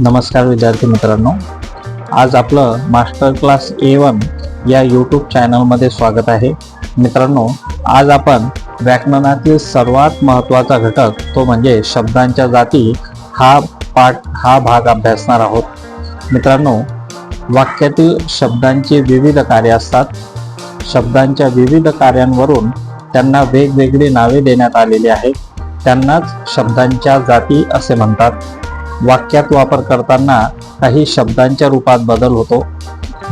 नमस्कार विद्यार्थी मित्रांनो. आज आपलं मास्टर क्लास ए वन या यूट्यूब चॅनलमध्ये स्वागत आहे. मित्रांनो आज आपण व्याकरणातील सर्वात महत्त्वाचा घटक तो म्हणजे शब्दांच्या जाती हा पाठ हा भाग अभ्यासणार आहोत. मित्रांनो वाक्यातील शब्दांची विविध कार्य असतात. शब्दांच्या विविध कार्यांवरून त्यांना वेगवेगळी नावे देण्यात आलेली आहेत. त्यांनाच शब्दांच्या जाती असे म्हणतात. वाक्यात वापर करताना काही शब्दांच्या रूपात बदल होतो.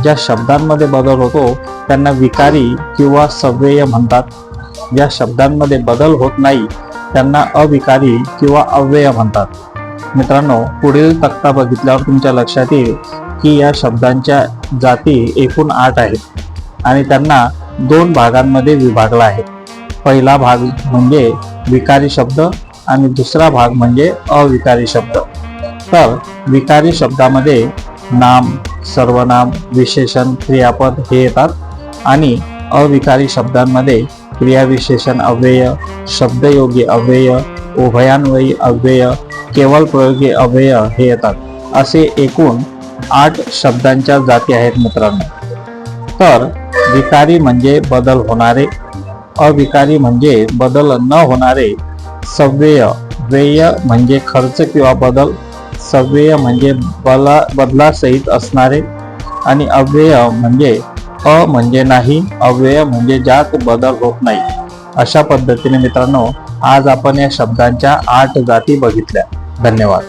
ज्या शब्दांमध्ये बदल होतो त्यांना विकारी किंवा सव्यय म्हणतात. ज्या शब्दांमध्ये बदल होत नाही त्यांना अविकारी किंवा अव्यय म्हणतात. मित्रांनो पुढील तक्ता बघितल्यावर तुमच्या लक्षात येईल की या शब्दांच्या जाती एकूण आठ आहेत आणि त्यांना दोन भागांमध्ये विभागला आहे. पहिला भाग म्हणजे विकारी शब्द आणि दुसरा भाग म्हणजे अविकारी शब्द. तर विकारी शब्दामध्ये नाम सर्वनाम विशेषण क्रियापद हे येतात. आणि अविकारी शब्दांमध्ये क्रियाविशेषण अव्यय शब्दयोगी अव्यय उभयान्वयी अव्यय केवळ प्रयोगी अव्यय हे येतात. असे एकूण आठ शब्दांच्या जाती आहेत मित्रांनो. तर विकारी म्हणजे बदल होणारे अविकारी म्हणजे बदल न होणारे सव्यय व्यय म्हणजे खर्च किंवा बदल सव्यय म्हणजे बला बदलासहित असणारे आणि अव्यय म्हणजे अ म्हणजे नाही अव्यय म्हणजे ज्यात बदल होत नाही. अशा पद्धतीने मित्रांनो आज आपण या शब्दांच्या आठ जाती बघितल्या. धन्यवाद.